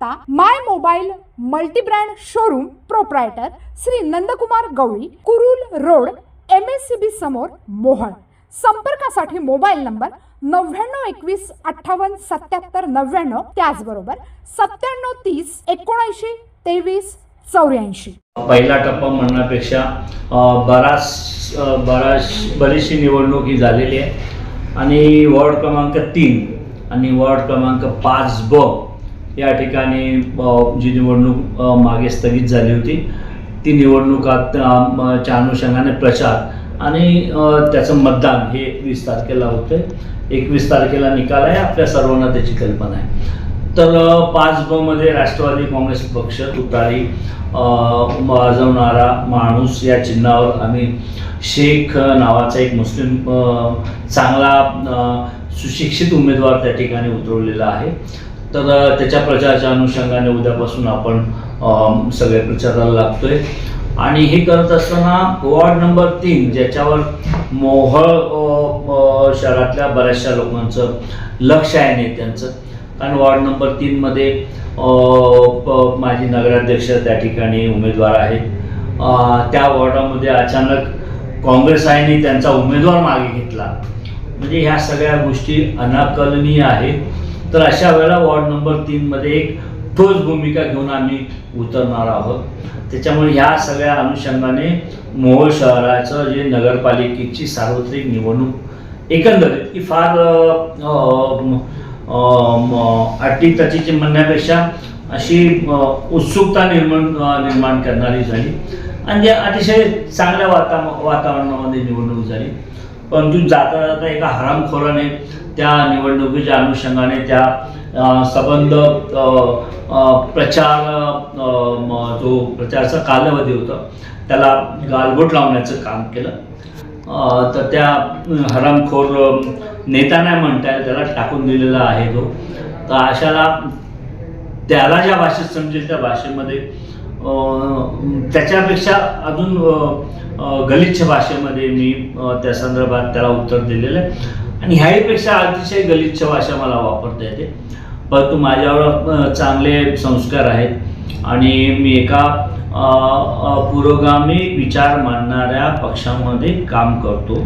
My mobile multibrand showroom proprietor Shri Nandkumar Gawali Kurul road M S C B समोर मोहळ. संपर्कासाठी mobile number नव्याण्णव एकवीस अठ्ठावन्न सत्याहत्तर नव्याण्णव त्याचबरोबर सत्त्याण्णव तीस एकोणऐंशी तेवीस चौऱ्याऐंशी. पहिला टप्पा म्हणण्यापेक्षा बराच बराच बरीचशी निवडणूक ही झालेली आहे. आणि वॉर्ड क्रमांक तीन आणि वॉर्ड क्रमांक पाच ब या ठिकाणी जी निवडणूक मागे स्थगित झाली होती ती निवडणुकात च्या अनुषंगाने प्रचार आणि त्याचं मतदान हे वीस तारखेला होते. एकवीस तारखेला निकाल आहे आपल्या सर्वांना त्याची कल्पना आहे. तर पाच ब मध्ये राष्ट्रवादी काँग्रेस पक्ष तुतारी वाजवणारा माणूस या चिन्हावर आम्ही शेख नावाचा एक मुस्लिम चांगला सुशिक्षित उमेदवार त्या ठिकाणी उतरवलेला आहे. तर त्याच्या प्रचाराच्या अनुषंगाने उद्यापासून आपण सगळ्या सगळे प्रचाराला लागतोय. आणि हे करत असताना वॉर्ड नंबर तीन ज्याच्यावर मोहळ शहरातल्या बऱ्याचशा लोकांचं लक्ष आहे नेत्यांचं कारण वॉर्ड नंबर तीनमध्ये माझी नगराध्यक्ष त्या ठिकाणी उमेदवार आहेत. त्या वॉर्डामध्ये अचानक काँग्रेस आयने त्यांचा उमेदवार मागे घेतला. म्हणजे ह्या सगळ्या गोष्टी अनाकलनीय आहेत. तर अशा वेळेला वॉर्ड नंबर तीनमध्ये एक ठोस भूमिका घेऊन आम्ही उतरणार आहोत. त्याच्यामुळे ह्या सगळ्या अनुषंगाने मोहोळ शहराचं जे नगरपालिकेची सार्वत्रिक निवडणूक एकंदरीत ही फार अ, त्याची अटीतटीची म्हणण्यापेक्षा अशी उत्सुकता निर्माण निर्माण करणारी झाली. आणि जे अतिशय चांगल्या वाता वातावरणामध्ये निवडणूक झाली. परंतु जाता जाता एका हरामखोराने त्या निवडणुकीच्या अनुषंगाने त्या संबंध प्रचार जो प्रचारचा कालावधी होता त्याला गालबोट लावण्याचं काम केलं. तर त्या हरामखोर नेता नाही म्हणता येईल त्याला टाकून दिलेला आहे तो. तर अशाला त्याला ज्या भाषेत समजेल त्या भाषेमध्ये त्याच्यापेक्षा अजून गलिच्छ भाषेमध्ये मी त्या संदर्भात त्याला उत्तर दिलेलं आहे. आणि ह्याहीपेक्षा अतिशय गलिच्छ भाषा मला वापरता येते. परंतु माझ्यावर चांगले संस्कार आहेत. आणि मी एका पुरोगामी विचार मांडणाऱ्या पक्षामध्ये काम करतो.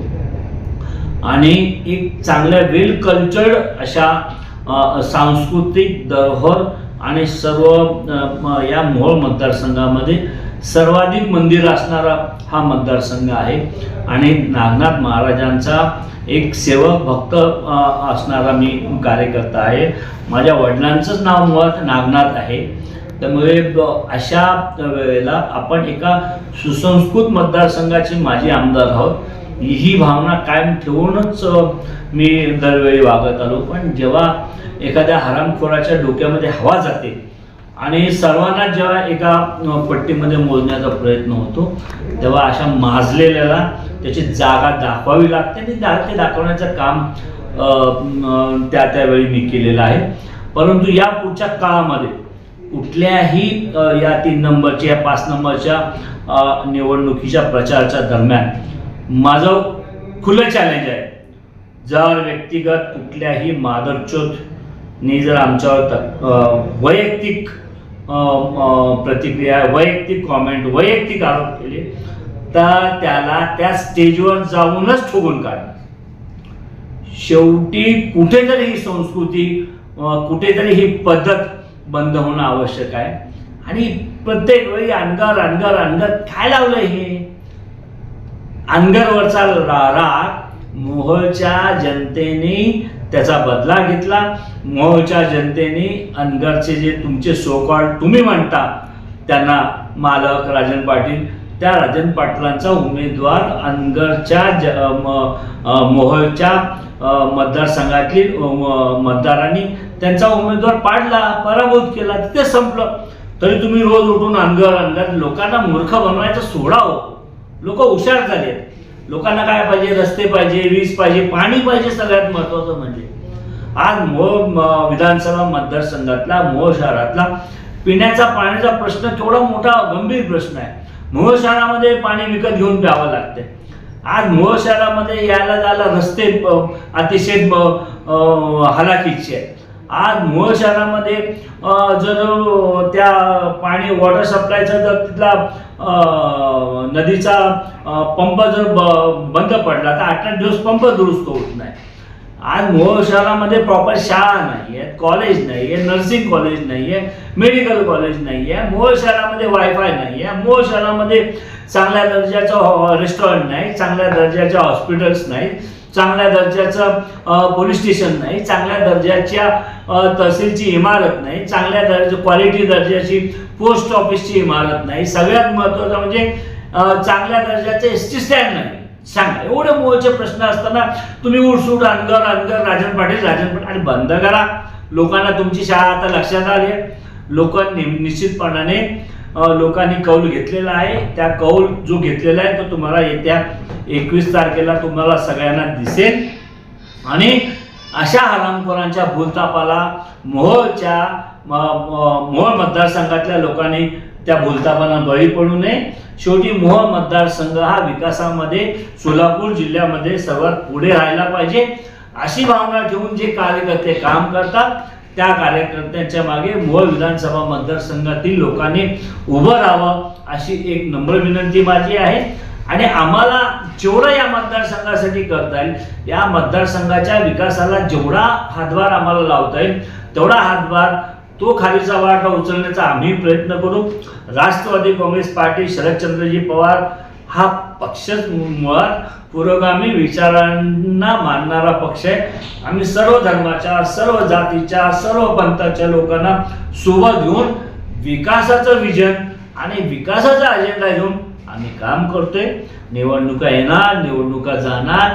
आणि एक चांगल्या वेल कल्चर्ड अशा सांस्कृतिक धरोहर आणि सर्व या मोहोळ मतदारसंघामध्ये सर्वाधिक मंदिर असणारा हा मतदारसंघ आहे. आणि नागनाथ महाराजांचा एक सेवक भक्त असणारा मी कार्यकर्ता आहे. माझ्या वडिलांचंच नाव मुळात नागनाथ आहे. त्यामुळे अशा वेळेला आपण एका सुसंस्कृत मतदारसंघाचे माजी आमदार आहोत. ही भावना कायम ठेवूनच मी दरवेळी वागत आलो. पण जेव्हा एखाद्या हरामखोराच्या डोक्यामध्ये हवा जाते आणि सर्वांना जेव्हा एका पट्टीमध्ये मोजण्याचा प्रयत्न होतो तेव्हा अशा माजलेल्याला त्याची जागा दाखवावी लागते आणि दा ते दाखवण्याचं काम त्या त्यावेळी मी केलेलं आहे. परंतु या पुढच्या काळामध्ये कुठल्याही या तीन नंबरच्या या पाच नंबरच्या निवडणुकीच्या प्रचाराच्या दरम्यान माझं खुलं चॅलेंज आहे. जर व्यक्तिगत कुठल्याही मादरचोदनी जर आमच्यावर वैयक्तिक प्रतिक्रिया वैयक्तिक कॉमेंट वैयक्तिक आरोप केले तर त्याला त्या स्टेजवर जाऊनच ठोकून काढ. शेवटी कुठेतरी ही संस्कृती कुठेतरी ही पद्धत बंद होणं आवश्यक आहे. आणि प्रत्येक वेळी अनगर अनगर अनगर काय लावलं हे? अनगरवरचा रा- राग मोहच्या जनतेने त्याचा बदला घेतला. मोहच्या जनतेने अनगरचे जे तुमचे सोकॉल तुम्ही म्हणता त्यांना मालक राजन पाटील त्या राजन पाटलांचा उमेदवार अनगरच्या ज मोहच्या मतदारसंघातील मतदारांनी त्यांचा उमेदवार पाडला पराभूत केला तिथे संपलं. तरी तुम्ही रोज उठून अनगर अनगर लोकांना मूर्ख बनवायचं सोडा हो. लोक हुशार झालेत. लोकांना काय पाहिजे? रस्ते पाहिजे वीज पाहिजे पाणी पाहिजे सगळ्यात महत्वाचं म्हणजे. आज मोह विधानसभा मतदारसंघातला मोह शहरातला पिण्याचा पाण्याचा प्रश्न केवढा मोठा गंभीर प्रश्न आहे. मोह शहरामध्ये पाणी विकत घेऊन प्यावं लागते आज मोह शहरामध्ये यायला जायला रस्ते अतिशय हलाखीचे आहेत. आज मोह शहरामध्ये जर त्या पाणी वॉटर सप्लायचा जर तिथला नदीचा पंप जर ब- बंद पडला तर आठ आठ दिवस पंप दुरुस्त होत नाही. आज मोहोळ शहरामध्ये प्रॉपर शाळा नाही आहेत कॉलेज नाही आहे नर्सिंग कॉलेज नाही आहे मेडिकल कॉलेज नाही आहे मोहोळ शहरामध्ये वायफाय नाही आहे मोहोळ शहरामध्ये चांगल्या दर्जाचं रेस्टॉरंट नाही चांगल्या दर्जाच्या हॉस्पिटल्स नाही चांगल्या दर्जाचं पोलीस स्टेशन नाही चांगल्या दर्जाच्या तहसीलची इमारत नाही चांगल्या दर्जा क्वालिटी दर्जाची पोस्ट ऑफिसची इमारत नाही. सगळ्यात महत्त्वाचं म्हणजे चांगल्या दर्जाचं एस टी स्टँड नाही. सांगा एवढे मोहचे प्रश्न असताना तुम्ही उठसूट अनगर अनगर राजन पाटील राजन पाटील आणि बंद करा. लोकांना तुमची शाळा आता लक्षात आली आहे. लोक निश्चितपणाने लोकांनी कौल घेतलेला आहे. त्या कौल जो घेतलेला आहे तो तुम्हाला येत्या एकवीस तारखेला तुम्हाला सगळ्यांना दिसेल. आणि अशा हरामखोरांच्या भूलतापाला मोहोळच्या म- मोहोळ मतदारसंघातल्या लोकांनी त्या भूलतापाला बळी पडू नये. शेवटी मोहोळ मतदारसंघ हा विकासामध्ये सोलापूर जिल्ह्यामध्ये सर्वात पुढे राहायला पाहिजे. अशी भावना ठेवून जे कार्यकर्ते काम करतात त्या कार्यकर्त्यांच्या मागे मोहोळ विधानसभा मतदारसंघातील लोकांनी उभं राहावं अशी एक नम्र विनंती माझी आहे. आणि आम्हाला जेवढं या मतदारसंघासाठी करता येईल या मतदारसंघाच्या विकासाला जेवढा हातभार आम्हाला लावता येईल तेवढा हातभार तो खालीचा वाटा उचलण्याचा आम्ही प्रयत्न करू. राष्ट्रवादी काँग्रेस पार्टी शरदचंद्रजी पवार हा पक्षच मुळात पुरोगामी विचारांना मानणारा पक्ष आहे. आम्ही सर्व धर्माच्या सर्व जातीच्या सर्व पंथाच्या लोकांना सोबत घेऊन विकासाचं विजन आणि विकासाचा अजेंडा घेऊन आम्ही काम करतोय. निवडणुका येणार निवडणुका जाणार.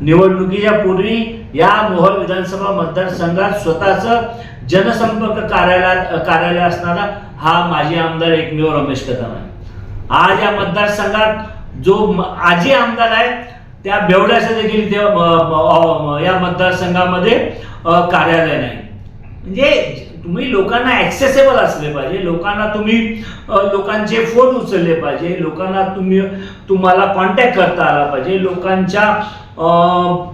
निवडणुकीच्या पूर्वी या मोहोळ विधानसभा मतदारसंघात स्वतःचं जनसंपर्क कार्यालयात कार्यालय असणारा हा माजी आमदार एकमेव रमेश कदम आहे. आज या मतदारसंघात जो आजी आमदार आहे त्या बेवड्याचं देखील त्या या मतदारसंघामध्ये कार्यालय नाही. म्हणजे तुम्ही लोकांना ॲक्सेसेबल असले पाहिजे लोकांना तुम्ही लोकांचे फोन उचलले पाहिजे लोकांना तुम्ही तुम्हाला कॉन्टॅक्ट करता आला पाहिजे लोकांच्या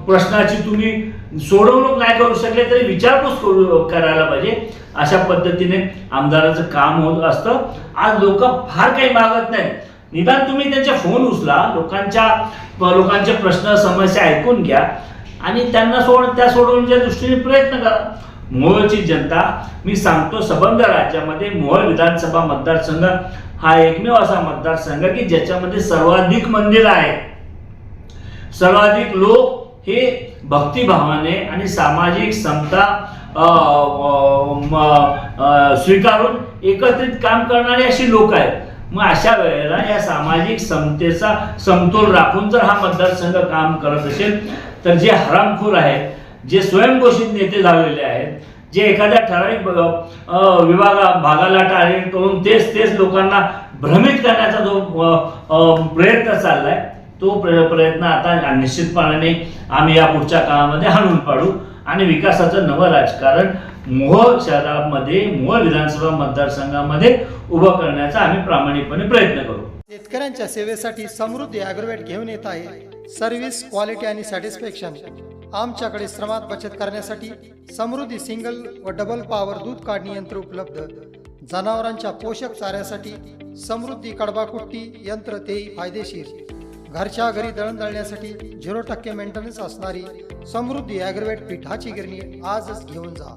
प्रश्नाची तुम्ही सोडवणूक नाही करू शकले तरी विचारपूस करू करायला पाहिजे. अशा पद्धतीने आमदाराचं काम होत असतं. आज लोक फार काही मागत नाहीत. निदान तुम्ही त्यांचे फोन उचला लोकांच्या लोकांचे प्रश्न समस्या ऐकून घ्या आणि त्यांना सोड त्या सोडवण्याच्या दृष्टीने प्रयत्न करा. मोहची जनता मी सांगतो सबंध राज्यामध्ये मोहोळ विधानसभा मतदारसंघ हा एकमेव असा मतदारसंघ की ज्याच्यामध्ये सर्वाधिक मंदिर आहे सर्वाधिक लोक हे भक्तिभावाने आणि सामाजिक समता स्वीकारून एकत्रित काम करणारे अशी लोक आहेत. मग अशा वेळेला या सामाजिक समतेचा समतोल राखून जर हा मतदारसंघ काम करत असेल तर जे हरामखोर आहेत जे स्वयंघोषित नेते झालेले आहेत जे एखाद्या ठराविक विभागा भागाला टार्गेट करून तेच तेच लोकांना भ्रमित करण्याचा जो प्रयत्न चाललाय तो प्रयत्न आता निश्चितपणाने आम्ही या पुढच्या काळामध्ये हाणून पाडू आणि विकासाचं नवं राजकारण मोहोळ शहरामध्ये मोहोळ विधानसभा मतदारसंघामध्ये उभं करण्याचा आम्ही प्रामाणिकपणे प्रयत्न करू. शेतकऱ्यांच्या सेवेसाठी समृद्धी ॲग्रोवेट घेऊन येत आहे. सर्व्हिस क्वालिटी आणि सॅटिस्फॅक्शन आमच्याकडे श्रमात बचत करण्यासाठी समृद्धी सिंगल व डबल पॉवर दूध काढणी यंत्र उपलब्ध. जनावरांच्या पोषक चाऱ्यासाठी समृद्धी कडबाकुट्टी यंत्र तेही फायदेशीर. घरच्या घरी दळण दळण्यासाठी झिरो टक्के मेंटेनन्स असणारी समृद्धी ॲग्रोवेट पिठाची गिरणी आजच घेऊन जा.